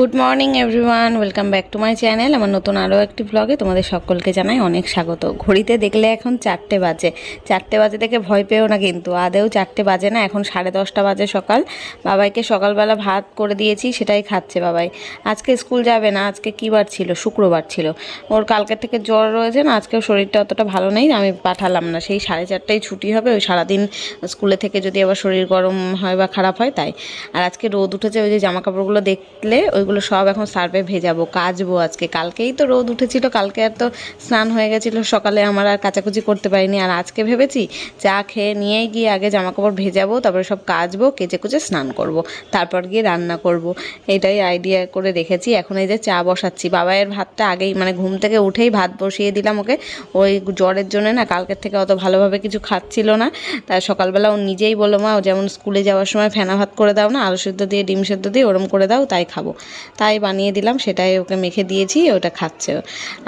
Good morning everyone welcome back to my channel আমার নতুন আরও একটি ব্লগে তোমাদের সকলকে জানাই অনেক স্বাগত। ঘড়িতে দেখলে এখন চারটে বাজে। চারটে বাজে থেকে ভয় পেও না কিন্তু। আদেও চারটে বাজে না, এখন সাড়ে দশটা বাজে সকাল। বাবাইকে সকালবেলা ভাত করে দিয়েছি, সেটাই খাচ্ছে বাবাই। আজকে স্কুল যাবে না, আজকে কী বার ছিল? শুক্রবার ছিল। ওর কালকের থেকে জ্বর রয়েছে না, আজকেও শরীরটা অতটা ভালো নেই, আমি পাঠালাম না। সেই সাড়ে চারটায় ছুটি হবে, ওই সারাদিন স্কুলে থেকে যদি আবার শরীর গরম হয় বা খারাপ হয়, তাই। আর আজকে রোদ উঠেছে, ওই যে জামা কাপড়গুলো দেখলে ওইগুলো সব এখন সার্ভে ভেজাবো, কাচবো আজকে। কালকেই তো রোদ উঠেছিল, কালকে আর তো স্নান হয়ে গেছিল, সকালে আমার আর কাচাকুচি করতে পারিনি। আর আজকে ভেবেছি চা খেয়ে নিয়েই গিয়ে আগে জামা কাপড় ভেজাবো, তারপরে সব কাচবো কেচে কুচে স্নান করব। তারপর গিয়ে রান্না করব। এটাই আইডিয়া করে রেখেছি। এখন এই যে চা বসাচ্ছি বাবাইয়ের ভাতটা আগেই মানে ঘুম থেকে উঠেই ভাত বসিয়ে দিলাম ওকে। ওই জ্বরের জন্য না কালকের থেকে অত ভালোভাবে কিছু খাচ্ছিল না। তাই সকালবেলা ও নিজেই বলো মা, ও যেমন স্কুলে যাওয়ার সময় ফেনা ভাত করে দাও না, আলু সেদ্ধ দিয়ে, ডিম সেদ্ধ দিয়ে, ওরম করে দাও, তাই খাব। তাই বানিয়ে দিলাম, সেটাই ওকে মেখে দিয়েছি, ওটা খাচ্ছে।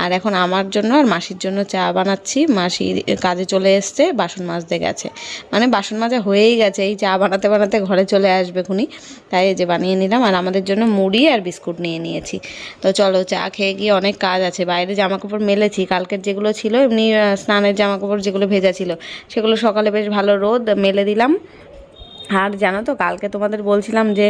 আর এখন আমার জন্য আর মাসির জন্য চা বানাচ্ছি, মাসি কাজে চলে এসছে, বাসন মাজতে গেছে। মানে বাসন মাজা হয়েই গেছে, এই চা বানাতে বানাতে ঘরে চলে আসবে খুনি। তাই যে বানিয়ে নিলাম, আর আমাদের জন্য মুড়ি আর বিস্কুট নিয়ে নিয়েছি। তো চলো চা খেয়ে গিয়ে অনেক কাজ আছে, বাইরে জামা কাপড় মেলেছি, কালকের যেগুলো ছিল, এমনি স্নানের জামা কাপড় যেগুলো ভেজা ছিল, সেগুলো সকালে বেশ ভালো রোদ, মেলে দিলাম। আর জানো তো, কালকে তোমাদের বলছিলাম যে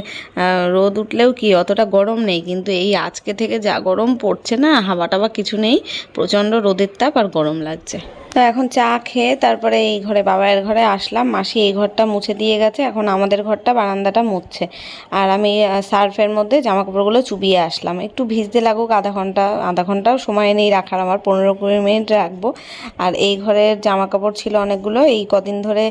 রোদ উঠলেও কি অতটা গরম নেই, কিন্তু এই আজকে থেকে যা গরম পড়ছে না হাওয়া টাওয়া কিছু নেই, প্রচণ্ড রোদের তাপ আর গরম লাগছে। তো এখন চা খেয়ে তারপরে এই ঘরে বাবার ঘরে আসলাম। মাসি এই ঘরটা মুছে দিয়ে গেছে, এখন আমাদের ঘরটা বারান্দাটা মুছছে। আর আমি সার্ফের মধ্যে জামা কাপড়গুলো চুবিয়ে আসলাম। একটু ভিজতে লাগুক, আধা ঘণ্টা, আধা ঘন্টাও সময় নেই রাখার, আমার পনেরো কুড়ি মিনিট রাখব। আর এই ঘরের জামা কাপড় ছিল অনেকগুলো, এই কদিন ধরে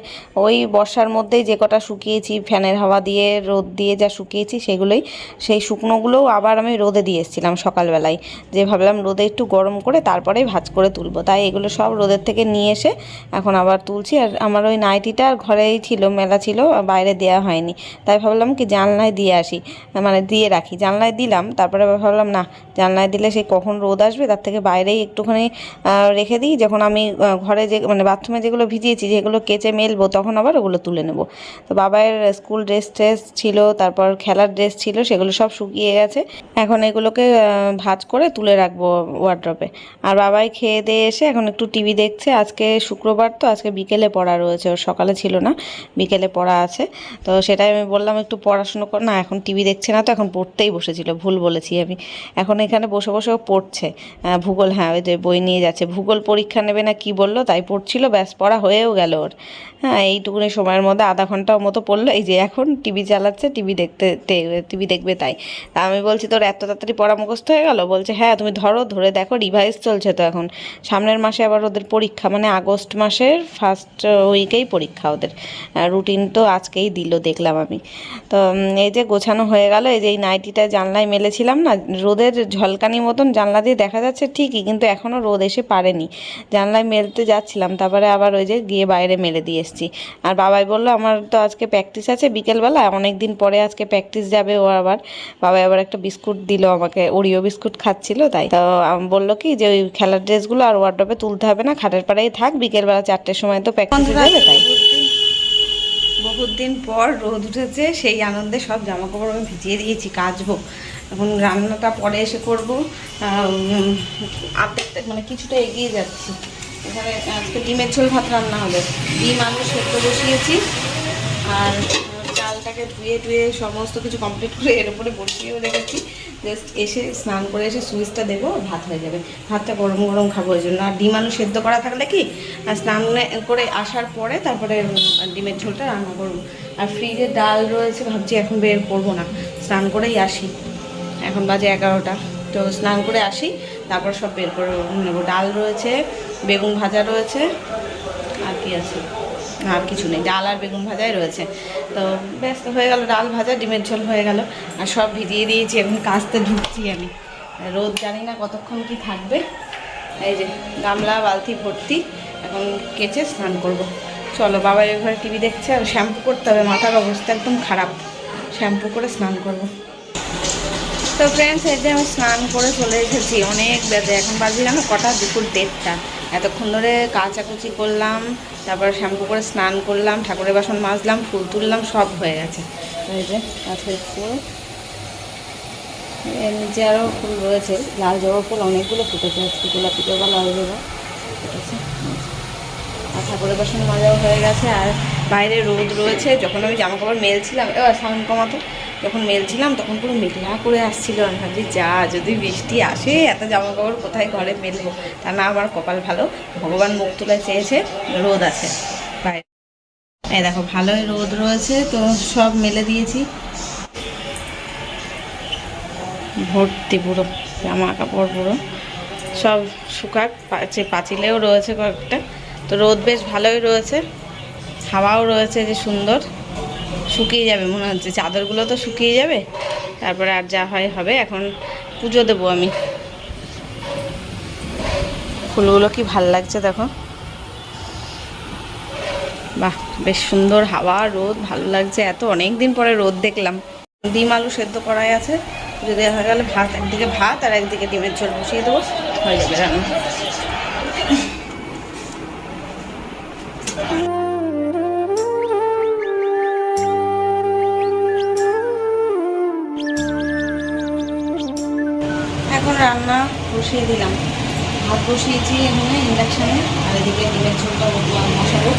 ওই বর্ষার মধ্যেই যে কটা শুকিয়েছি, ফ্যানের হাওয়া দিয়ে, রোদ দিয়ে যা শুকিয়েছি সেগুলোই, সেই শুকনোগুলোও আবার আমি রোদে দিয়ে এসেছিলাম সকালবেলায়। যে ভাবলাম রোদে একটু গরম করে তারপরেই ভাজ করে তুলবো। তাই এগুলো সব রোদের নিয়ে এসে এখন আবার তুলছি। আর আমার ওই নাইটিটা আর ঘরেই ছিল, মেলা ছিল বাইরে দেওয়া হয়নি। তাই ভাবলাম কি জানলায় দিয়ে আসি মানে দিয়ে রাখি। জানলায় দিলাম, তারপরে ভাবলাম, না, জানলায় দিলে সেই কখন রোদ আসবে? তার থেকে বাইরেই একটুখানি রেখে দিই। যখন আমি ঘরে যে মানে বাথরুমে যেগুলো ভিজিয়েছি, যেগুলো কেচে মেলবো, তখন আবার ওগুলো তুলে নেব। তো বাবার স্কুল ড্রেস ট্রেস ছিল, তারপর খেলার ড্রেস ছিল, সেগুলো সব শুকিয়ে গেছে। এখন এগুলোকে ভাঁজ করে তুলে রাখব ওয়ার্ড্রপে আর বাবাই খেয়ে দিয়ে এসে এখন একটু টিভি দেখছে আজকে শুক্রবার তো, আজকে বিকেলে পড়া রয়েছে, ওর সকালে ছিল না, বিকেলে পড়া আছে। তো সেটাই আমি বললাম একটু পড়াশুনো কর, না এখন টিভি দেখছে না তো, এখন পড়তেই বসেছিল, ভুল বলেছি আমি। এখন এখানে বসে বসেও পড়ছে। ভূগোল হ্যাঁ ওই যে বই নিয়ে যাচ্ছে। ভূগোল পরীক্ষা নেবে না কি বলল, তাই পড়ছিল, ব্যাস, পড়া হয়েও গেল ওর। হ্যাঁ এইটুকুনি সময়ের মধ্যে আধা ঘণ্টার মতো পড়ল, এই যে এখন টিভি চালাচ্ছে, টিভি দেখতে টিভি দেখবে তাই। তা আমি বলছি, তোর এত তাড়াতাড়ি পড়া মুখস্থ হয়ে গেল? বলছে হ্যাঁ তুমি ধরো, ধরে দেখো রিভাইজ চলছে তো এখন। সামনের মাসে আবার ওদের পরীক্ষা মানে আগস্ট মাসের ফার্স্ট উইকেই পরীক্ষা ওদের। রুটিন তো আজকেই দিল, দেখলাম আমি। তো এই যে গোছানো হয়ে গেল, এই যে এই নাইটিটা জানলায় মেলেছিলাম না, রোদের ঝলকানি মতন জানলা দিয়ে দেখা যাচ্ছে ঠিকই, কিন্তু এখনও রোদ এসে পারেনি। জানলায় মেলতে যাচ্ছিলাম, তারপরে আবার ওই যে গিয়ে বাইরে মেলে দিয়ে এসেছি। আর বাবাই বলল, আমার তো আজকে প্র্যাকটিস আছে বিকেলবেলা অনেক দিন পরে আজকে প্র্যাকটিস যাবে ও আবার। বাবাই আবার একটা বিস্কুট দিল আমাকে ওরিও বিস্কুট খাচ্ছিল, তাই। তো বলল কি যে ওই খেলার ড্রেসগুলো আর ওয়ার্ড্রপে তুলতে হবে না, খাটের পাড়েই থাক বিকেলবেলা চারটের সময় তো প্র্যাকটিস তাই। বহুত দিন পর রোদ উঠেছে সেই আনন্দে সব জামা কাপড় আমি ভিজিয়ে দিয়েছি কাচবো। এখন রান্নাটা পরে এসে করব। আর্ধেকটা মানে কিছুটা এগিয়ে যাচ্ছি। এখানে আজকে ডিমের ঝোল ভাত রান্না হবে। ডিম আলু সেদ্ধ বসিয়েছি আর চালটাকে ধুয়ে ধুয়ে সমস্ত কিছু কমপ্লিট করে এর উপরে বসিয়েও রেখেছি। জাস্ট এসে স্নান করে এসে সুইচটা দেবো, ভাত হয়ে যাবে। ভাতটা গরম গরম খাব ওই জন্য। আর ডিম আলু সেদ্ধ করা থাকলে কি? আর স্নান করে আসার পরে তারপরে ডিমের ঝোলটা রান্না করব। আর ফ্রিজে ডাল রয়েছে, ভাবছি এখন বের করব না। স্নান করেই আসি। এখন বাজে এগারোটা। তো স্নান করে আসি, তারপর সব বের করে নেব। ডাল রয়েছে, বেগুন ভাজা রয়েছে, আর কি আছে? আর কিছু নেই। ডাল আর বেগুন ভাজাই রয়েছে। তো ব্যস্ত হয়ে গেল, ডাল ভাজা, ডিমের ঝোল হয়ে গেল। আর সব ভিজিয়ে দিয়েছি, এখন কাজতে ঢুকছি আমি। রোদ জানি না কতক্ষণ কি থাকবে। এই যে গামলা, বালতি, ভর্তি, এখন কেচে স্নান করব। চলো, বাবা এর ঘরে টিভি দেখছে, আর শ্যাম্পু করতে হবে। মাথার অবস্থা একদম খারাপ। শ্যাম্পু করে স্নান করব। তো ফ্রেন্ডস এই যে আমি স্নান করে চলে এসেছি, অনেক বেজে। এখন বাজে জানো কটা? দুপুর দেড়টা। এতক্ষণ ধরে কাচাকুচি করলাম, তারপর শ্যাম্পু করে স্নান করলাম, ঠাকুরের বাসন মাজলাম, ফুল তুললাম, সব হয়ে গেছে। এই যে ফুল। নিচে আরও ফুল রয়েছে, লাল জবা ফুল, অনেকগুলো ফুটেছে, আজকে গোলাপি জবা লাল জবা ফুটেছে। আর ঠাকুরের বাসন মাজাও হয়ে গেছে, আর বাইরে রোদ রয়েছে, যখন আমি জামা কাপড় মেলছিলাম, এবার সাউন্ড কমাতো। যখন মেলছিলাম তখন পুরো মেঘলা করে আসছিল। আমি ভাবছি, যা, যদি বৃষ্টি আসে, এত জামা কাপড় কোথায় ঘরে মেলবো? তা না, আমার কপাল ভালো। ভগবান মুখ তুলে চেয়েছে, রোদ আছে। এই দেখো, ভালোই রোদ রয়েছে, তো সব মেলে দিয়েছি। ভর্তি পুরো জামা কাপড় পুরো। সব শুকাক, পাচে পাঁচিলেও রয়েছে কয়েকটা। তো রোদ বেশ ভালোই রয়েছে। হাওয়াও রয়েছে যে সুন্দর। শুকিয়ে যাবে, মনে হচ্ছে চাদরগুলো তো শুকিয়ে যাবে। তারপরে আর যা হয় হবে, এখন পুজো দেবো আমি। ফুলগুলো কি ভালো লাগছে দেখো। বাহ, বেশ সুন্দর হাওয়া, রোদ, ভালো লাগছে এত। অনেক দিন পরে রোদ দেখলাম। ডিম আলু সেদ্ধ করাই আছে। যদি হয়ে গেলে ভাত, একদিকে ভাত আর একদিকে ডিমের ঝোল বসিয়ে দেবো। হয়ে যাবে রান্না। বসিয়ে দিলাম। ভাত বসিয়েছি এখানে ইন্ডাকশানে আর এদিকে ডিমের ঝোলটা মশালো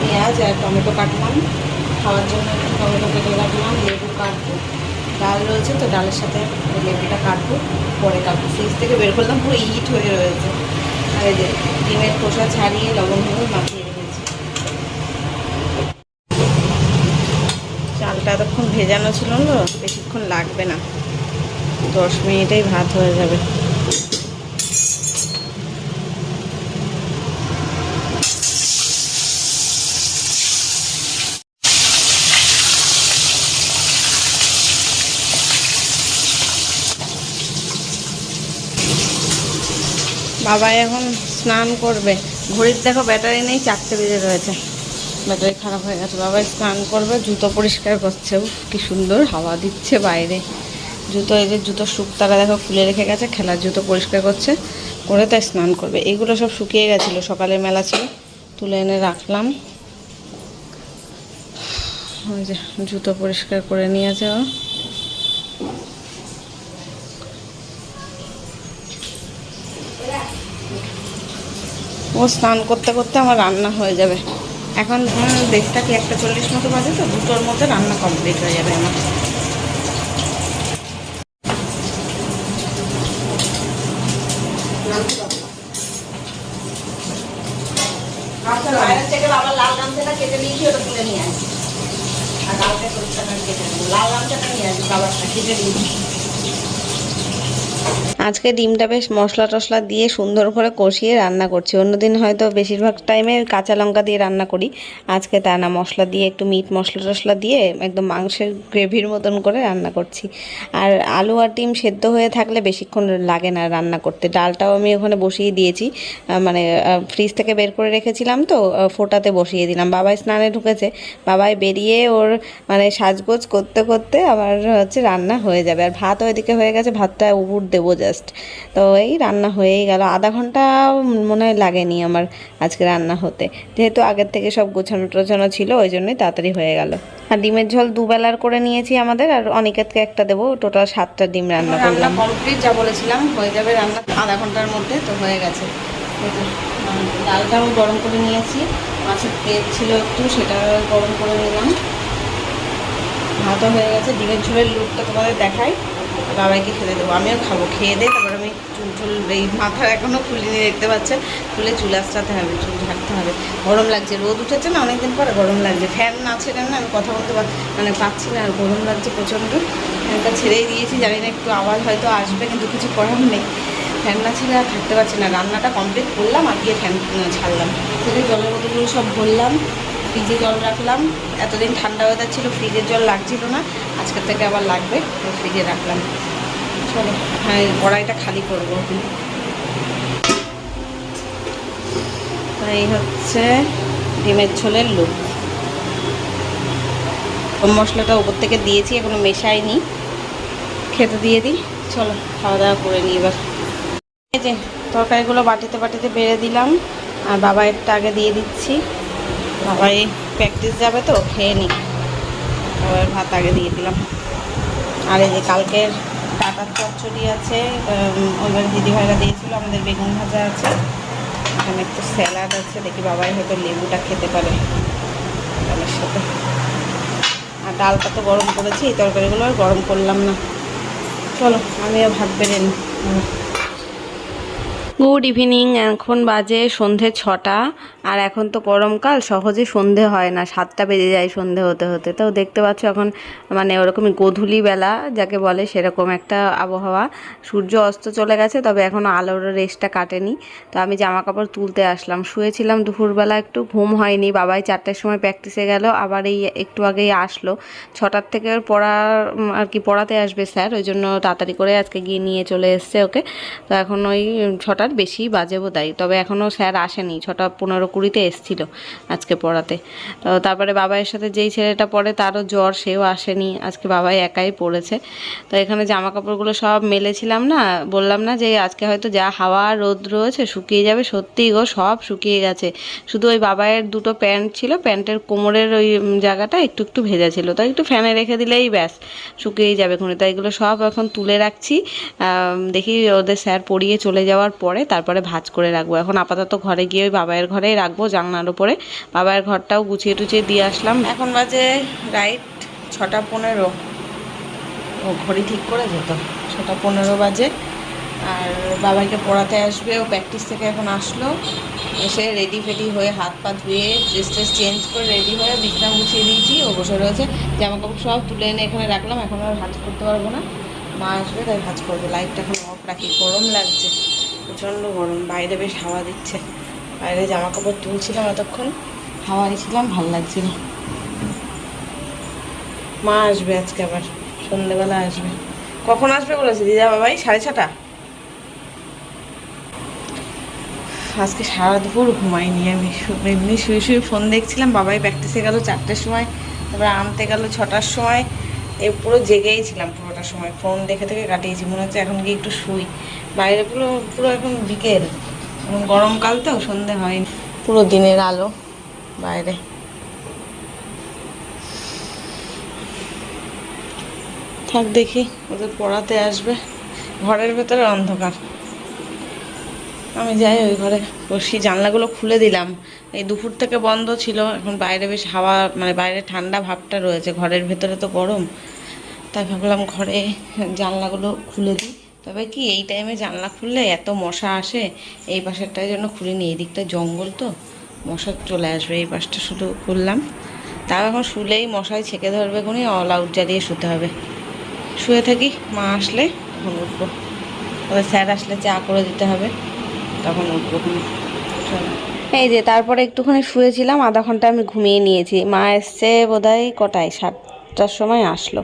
পেঁয়াজ আর টমেটো কাটলাম। খাওয়ার জন্য একটু টমেটো কেটে রাখলাম, লেবু কাটবো। ডাল রয়েছে তো ডালের সাথে লেবুটা কাটবো, পরে কাটবো। ফ্রিজ থেকে বের করলাম, পুরো ইট হয়ে রয়েছে। আর যে ডিমের খোসা ছাড়িয়ে লবণ হলুদ মাখিয়ে রেখেছি। চালটা এতক্ষণ ভেজানো ছিল না, বেশিক্ষণ লাগবে না। দশ মিনিটেই ভাত হয়ে যাবে। বাবা এখন স্নান করবে। ঘড়ির দেখো ব্যাটারি নেই, চারটে বেজে রয়েছে। ব্যাটারি খারাপ হয়ে গেছে। বাবা স্নান করবে, জুতো পরিষ্কার করছে। কি সুন্দর হাওয়া দিচ্ছে বাইরে। জুতো, এই যে জুতো শুকতারা দেখো খুলে রেখে গেছে, খেলার জুতো পরিষ্কার করছে, করে তাই স্নান করবে। এইগুলো সব শুকিয়ে গেছিল সকালে মেলা ছিল। তুলে এনে রাখলাম। ওই যে জুতো পরিষ্কার করে নিয়েছে ও। ও স্নান করতে করতে আমার রান্না হয়ে যাবে। এখন দেখতে কি একটা চল্লিশ মতো বাজে তো? দুটোর মধ্যে রান্না কমপ্লিট হয়ে যাবে আমার। লাল তুলে নিয়ে আসি। আর কালকে সরিষাটা কেটে নেব। লাল গামছাটা নিয়ে আসি বাবারটা, কেটে নিয়েছি আজকে ডিমটা বেশ মশলা টশলা দিয়ে সুন্দর করে কষিয়ে রান্না করছি। অন্যদিন হয়তো বেশিরভাগ টাইমে কাঁচা লঙ্কা দিয়ে রান্না করি। আজকে তা না, মশলা দিয়ে একটু মিট মশলা টশলা দিয়ে একদম মাংসের গ্রেভির মতন করে রান্না করছি। আর আলু আর ডিম সেদ্ধ হয়ে থাকলে বেশিক্ষণ লাগে না রান্না করতে। ডালটাও আমি ওখানে বসিয়ে দিয়েছি। মানে ফ্রিজ থেকে বের করে রেখেছিলাম তো ফোটাতে বসিয়ে দিলাম। বাবাই স্নানে ঢুকেছে। বাবাই বেরিয়ে ওর মানে সাজগোজ করতে করতে আবার হচ্ছে রান্না হয়ে যাবে। আর ভাত ওইদিকে হয়ে গেছে। ভাতটা উপর দেবো জাস্ট তো এই রান্না হয়েই গেল। আধা ঘণ্টা মনে হয় লাগেনি আমার আজকে রান্না হতে। যেহেতু আগের থেকে সব গোছানো টোছানো ছিল ওই জন্যই তাড়াতাড়ি হয়ে গেল। আর ডিমের ঝোল দুবেলার করে নিয়েছি আমাদের আর অনিকেতকে একটা দেবো। টোটাল সাতটা ডিম রান্না করলাম। কমপ্লিট যা বলেছিলাম হয়ে যাবে রান্না আধা ঘণ্টার মধ্যে তো হয়ে গেছে। উম, ডালটাও গরম করে নিয়েছি। মাছের তেল ছিল একটু সেটা গরম করে নিলাম। ভাতও হয়ে গেছে। ডিমের ঝোলের লুকটা তোমাদের দেখাই। বাবাইকে খেতে দেবো। আমিও খাব। খেয়ে দিয়ে তারপর আমি চুল চুল এই মাথা এখনও খুলিনি, দেখতে পাচ্ছেন? খুলে চুল আসতে হবে, চুল ঝাড়তে হবে। গরম লাগছে, রোদ উঠেছে না? অনেকদিন পরে গরম লাগছে। ফ্যান না ছেড়ে না, আমি কথা বলতে পার মানে পাচ্ছি না আর গরম লাগছে প্রচণ্ড। ফ্যানটা ছেড়েই দিয়েছি, জানি না একটু আওয়াজ হয়তো আসবে, কিন্তু কিছু করার নেই। ফ্যান না ছেড়ে আর থাকতে পারছি না। রান্নাটা কমপ্লিট করলাম আর গিয়ে ফ্যান ছাড়লাম। সেটা জলের বোতলগুলো সব ভরলাম, ফ্রিজে জল রাখলাম। এতদিন ঠান্ডা ওয়েদার ছিল, ফ্রিজের জল লাগছিল না। আজকের থেকে আবার লাগবে ফ্রিজে রাখলাম। চলো। হ্যাঁ কড়াইটা খালি করব। এই হচ্ছে ডিমের ঝোলের লুক। মশলাটা উপর থেকে দিয়েছি, এখনও মেশাইনি। খেতে দিয়ে দিই। চলো, খাওয়া দাওয়া করে নিই এবার। যে, তরকারিগুলো বাটিতে বাটিতে বেড়ে দিলাম। আর বাবা একটা আগে দিয়ে দিচ্ছি। বাবাই প্র্যাকটিস যাবে তো, খেয়ে নি বাবার ভাত আগে দিয়ে দিলাম। আর এই যে কালকের ডাটার চচ্চড়ি আছে ওইবার দিদিভাইরা দিয়েছিল, আমাদের বেগুন ভাজা আছে। এখানে একটু স্যালাড আছে, দেখি বাবাই হয়তো লেবুটা খেতে পারে। ডালের সাথে। আর ডালটা তো গরম করেছি, এই তরকারিগুলো আর গরম করলাম না। চলো, আমিও ভাত বেড়ে নিই। গুড ইভিনিং এখন বাজে সন্ধে ছটা। আর এখন তো গরমকাল, সহজে সন্ধে হয় না, সাতটা বেজে যায় সন্ধে হতে হতে। তো দেখতে পাচ্ছ এখন মানে ওরকমই গোধূলি বেলা যাকে বলে সেরকম একটা আবহাওয়া। সূর্য অস্ত চলে গেছে, তবে এখনও আলোর রেসটা কাটেনি। তো আমি জামা কাপড় তুলতে আসলাম। শুয়েছিলাম দুপুরবেলা, একটু ঘুম হয়নি, বাবাই চারটের সময় প্র্যাকটিসে গেল, আবার এই একটু আগেই আসলো। ছটার থেকে ওর পড়া আর কি পড়াতে আসবে স্যার, ওই জন্য তাড়াতাড়ি করে আজকে গিয়ে নিয়ে চলে এসছে ওকে। তো এখন ওই ছটার বেশি বাজে বোধহয় তবে এখনও স্যার আসেনি, ছটা পনেরো কুড়িতে এসছিল আজকে পড়াতে। তো তারপরে বাবাইয়ের সাথে যেই ছেলেটা পড়ে তারও জ্বর, সেও আসেনি। আজকে বাবাই একাই পড়েছে। তো এখানে জামা কাপড়গুলো সব মেলেছিলাম না, বললাম না যে আজকে হয়তো যা হাওয়া, রোদ রয়েছে, শুকিয়ে যাবে। সত্যিই গো, সব শুকিয়ে গেছে। শুধু ওই বাবাইয়ের দুটো প্যান্ট ছিল, প্যান্টের কোমরের ওই জায়গাটা একটু একটু ভেজা ছিল। তাই একটু ফ্যানে রেখে দিলেই ব্যাস শুকিয়েই যাবে খুনি তাই এগুলো সব এখন তুলে রাখছি। দেখি ওদের স্যার পড়িয়ে চলে যাওয়ার পরে তারপরে ভাঁজ করে রাখব। এখন আপাতত ঘরে গিয়ে ওই বাবাইয়ের ঘরেই রাখব জানলার উপরে। বাবার ঘরটাও গুছিয়ে টুছিয়ে দিয়ে আসলাম। এখন বাজে রাইট ছটা পনেরো। ও ঘড়ি ঠিক করে যেত ছটা পনেরো বাজে। আর বাবাকে পড়াতে আসবে, ও প্র্যাকটিস থেকে এখন আসলো। এসে রেডি ফেডি হয়ে হাত পা ধুয়ে ড্রেস ট্রেস চেঞ্জ করে রেডি হয়ে বিছনা গুছিয়ে দিয়েছি। ও বসে রয়েছে। জামা কাপড় সব তুলে এনে এখানে রাখলাম। এখন আর ভাজ করতে পারব না। মা আসবে, তাই ভাজ করব। লাইটটা এখন অফ রাখি। গরম লাগছে। প্রচণ্ড গরম। বাইরে বেশ হাওয়া দিচ্ছে। বাইরে জামা কাপড় তুলছিলাম এতক্ষণ, হাওয়া দিচ্ছিলাম ভালো লাগছিল। মা আসবে আজকে আবার সন্ধ্যেবেলা আসবে। কখন আসবে বলেছে দিদা বাবাই? সাড়ে ছটা? আজকে সারা দুপুর ঘুমাইনি, আমি এমনি শুয়ে শুয়ে ফোন দেখছিলাম, বাবাই প্র্যাকটিসে গেল চারটের সময়, তারপরে আনতে গেল ছটার সময়, এ পুরো জেগেই ছিলাম পুরোটার সময়, ফোন দেখে থেকে কাটিয়েছি, মনে হচ্ছে এখন গিয়ে একটু শুই। বাইরে পুরো পুরো এখন বিকেল। গরমকাল তো সন্ধে হয়নি। পুরো দিনের আলো বাইরে। থাক দেখি, ওদের পড়াতে আসবে। ঘরের ভেতরে অন্ধকার। আমি যাই ওই ঘরে বসি, জানলাগুলো খুলে দিলাম। এই দুপুর থেকে বন্ধ ছিল, এখন বাইরে বেশ হাওয়া মানে বাইরে ঠান্ডা ভাবটা রয়েছে। ঘরের ভেতরে তো গরম। তাই ভাবলাম ঘরে জানলাগুলো খুলে দিই। তবে কি এই টাইমে জানলা খুললে এত মশা আসে? এই পাশেরটার জন্য খুলিনি এই দিকটা জঙ্গল তো। মশা চলে আসবে, এই পাশটা শুধু খুললাম। তাও এখন শুলেই মশাই ছেঁকে ধরবে কোনি অল আউট জ্বালিয়ে শুতে হবে। শুয়ে থাকি, মা আসলে তখন উঠবো। তবে স্যার আসলে চা করে দিতে হবে, তখন উঠবো এই যে তারপরে একটুখানি শুয়েছিলাম, আধা ঘণ্টা আমি ঘুমিয়ে নিয়েছি। মা এসছে বোধহয় কটায়? সাতটার সময় আসলো।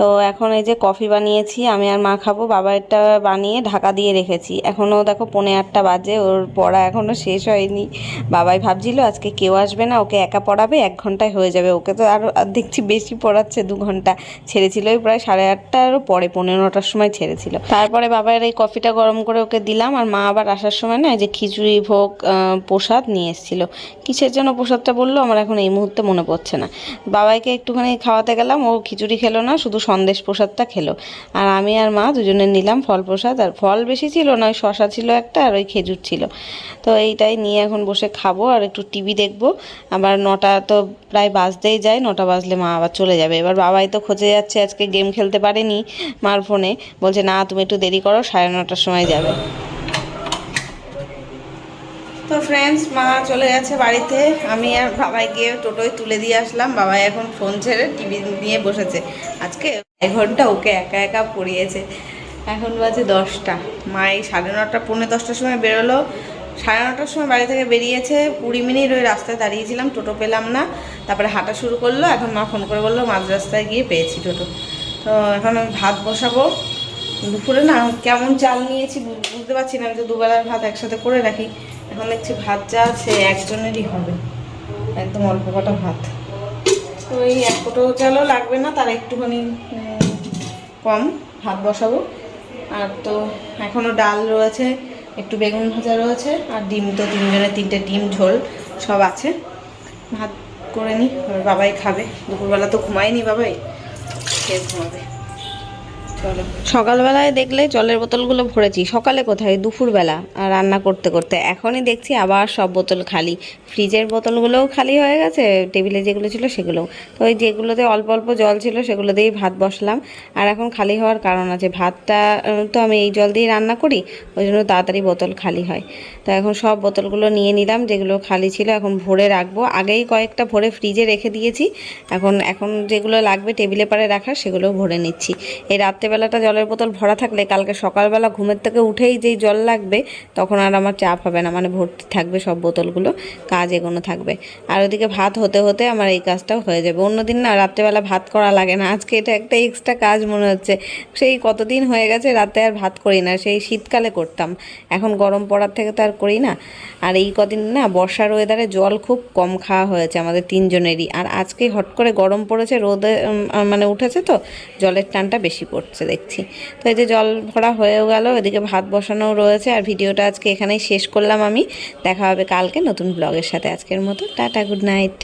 তো এখন এই যে কফি বানিয়েছি, আমি আর মা খাব। বাবা এটা বানিয়ে ঢাকা দিয়ে রেখেছি। এখনও দেখো পৌনে আটটা বাজে, ওর পড়া এখনও শেষ হয়নি। বাবাই ভাবছিল আজকে কেউ আসবে না, ওকে একা পড়াবে, এক ঘন্টায় হয়ে যাবে। ওকে তো আরও দেখছি বেশি পড়াচ্ছে দু ঘণ্টা। ছেড়েছিল প্রায় সাড়ে আটটারও পরে পনেরো নটার সময় ছেড়েছিল। তারপরে বাবার এই কফিটা গরম করে ওকে দিলাম, আর মা আবার আসার সময় না এই যে খিচুড়ি ভোগ প্রসাদ নিয়ে এসেছিল। কিসের জন্য প্রসাদটা বলল? আমার এখন এই মুহূর্তে মনে পড়ছে না। বাবাইকে একটুখানি খাওয়াতে গেলাম, ও খিচুড়ি খেলো না, শুধু সন্দেশ প্রসাদটা খেলো। আর আমি আর মা দুজনে নিলাম ফল প্রসাদ আর ফল বেশি ছিল না, ওই শশা ছিল একটা আর ওই খেজুর ছিল। তো এইটাই নিয়ে এখন বসে খাব আর একটু টিভি দেখব। আবার নটা তো প্রায় বাজতেই যায়, নটা বাজলে মা আবার চলে যাবে। এবার বাবাই তো খোঁজে যাচ্ছে, আজকে গেম খেলতে পারেনি মার ফোনে। বলছে, না, তুমি একটু দেরি করো, সাড়ে নটার সময় যাবে। তো ফ্রেন্ডস মা চলে গেছে বাড়িতে। আমি আর বাবাই গিয়ে টোটোয় তুলে দিয়ে আসলাম। বাবাই এখন ফোন ছেড়ে টিভি নিয়ে বসেছে। আজকে এক ঘণ্টা ওকে একা একা পড়িয়েছে। এখন বাজে দশটা। মা এই সাড়ে নটা, পৌনে দশটার সময় বেরোলো। সাড়ে নটার সময় বাড়ি থেকে বেরিয়েছে। কুড়ি মিনিট ওই রাস্তায় দাঁড়িয়েছিলাম, টোটো পেলাম না। তারপরে হাঁটা শুরু করল। এখন মা ফোন করে বলল, মাঝ রাস্তায় গিয়ে পেয়েছি টোটো। তো এখন আমি ভাত বসাবো। দুপুরে না কেমন চাল নিয়েছি বুঝতে পারছি না। আমি তো দুবেলার ভাত একসাথে করে রাখি। এখন দেখছি ভাত যা আছে একজনেরই হবে। একদম অল্প কটা ভাত। তো এই এক কোটো চালও লাগবে না, তার একটুখানি কম ভাত বসাবো। আর তো এখনও ডাল রয়েছে, একটু বেগুন ভাজা রয়েছে, আর ডিম তো তিনজনের তিনটে ডিম, ঝোল সব আছে। ভাত করে নিই বাবাই খাবে। দুপুরবেলা তো ঘুমায়নি বাবাই, খেয়ে ঘুমাবে। সকালবেলায় দেখলে জলের বোতলগুলো ভরেছি। সকালে কোথায়? দুপুরবেলা। রান্না করতে করতে এখনই দেখছি আবার সব বোতল খালি। ফ্রিজের বোতলগুলোও খালি হয়ে গেছে, টেবিলে যেগুলো ছিল সেগুলোও। তো ওই যেগুলোতে অল্প অল্প জল ছিল সেগুলো দিয়েই ভাত বসলাম। আর এখন খালি হওয়ার কারণ আছে, ভাতটা তো আমি এই জল দিয়ে রান্না করি, ওই জন্য তাড়াতাড়ি বোতল খালি হয়। তো এখন সব বোতলগুলো নিয়ে নিলাম, যেগুলো খালি ছিল এখন ভরে রাখব। আগেই কয়েকটা ভরে ফ্রিজে রেখে দিয়েছি। এখন এখন যেগুলো লাগবে টেবিলে পারে রাখার সেগুলো ভরে নিচ্ছি। এই রাত্রেবেলাটা জলের বোতল ভরা থাকলে কালকে সকালবেলা ঘুমের থেকে উঠেই যেই জল লাগবে, তখন আর আমার চাপ হবে না। মানে ভর্তি থাকবে সব বোতলগুলো, কাজ এগোনো থাকবে। আর ওদিকে ভাত হতে হতে আমার এই কাজটাও হয়ে যাবে। অন্যদিন না রাত্রেবেলা ভাত করা লাগে না। আজকে এটা একটা এক্সট্রা কাজ মনে হচ্ছে। সেই কতদিন হয়ে গেছে রাতে আর ভাত করি না, সেই শীতকালে করতাম। এখন গরম পড়ার থেকে তো আর করি না। আর এই কদিন না বর্ষার ওয়েদারে জল খুব কম খাওয়া হয়েছে আমাদের তিনজনেরই। আর আজকে হট করে গরম পড়েছে, রোদে মানে উঠেছে তো, জলের টানটা বেশি পড়ছে। দেখছি। তো এই যে জল ভরা হয়েও গেল, এদিকে ভাত বসানোও রয়েছে আর ভিডিওটা আজকে এখানেই শেষ করলাম আমি। দেখা হবে কালকে নতুন ব্লগের সাথে। আজকের মতো টাটা গুড নাইট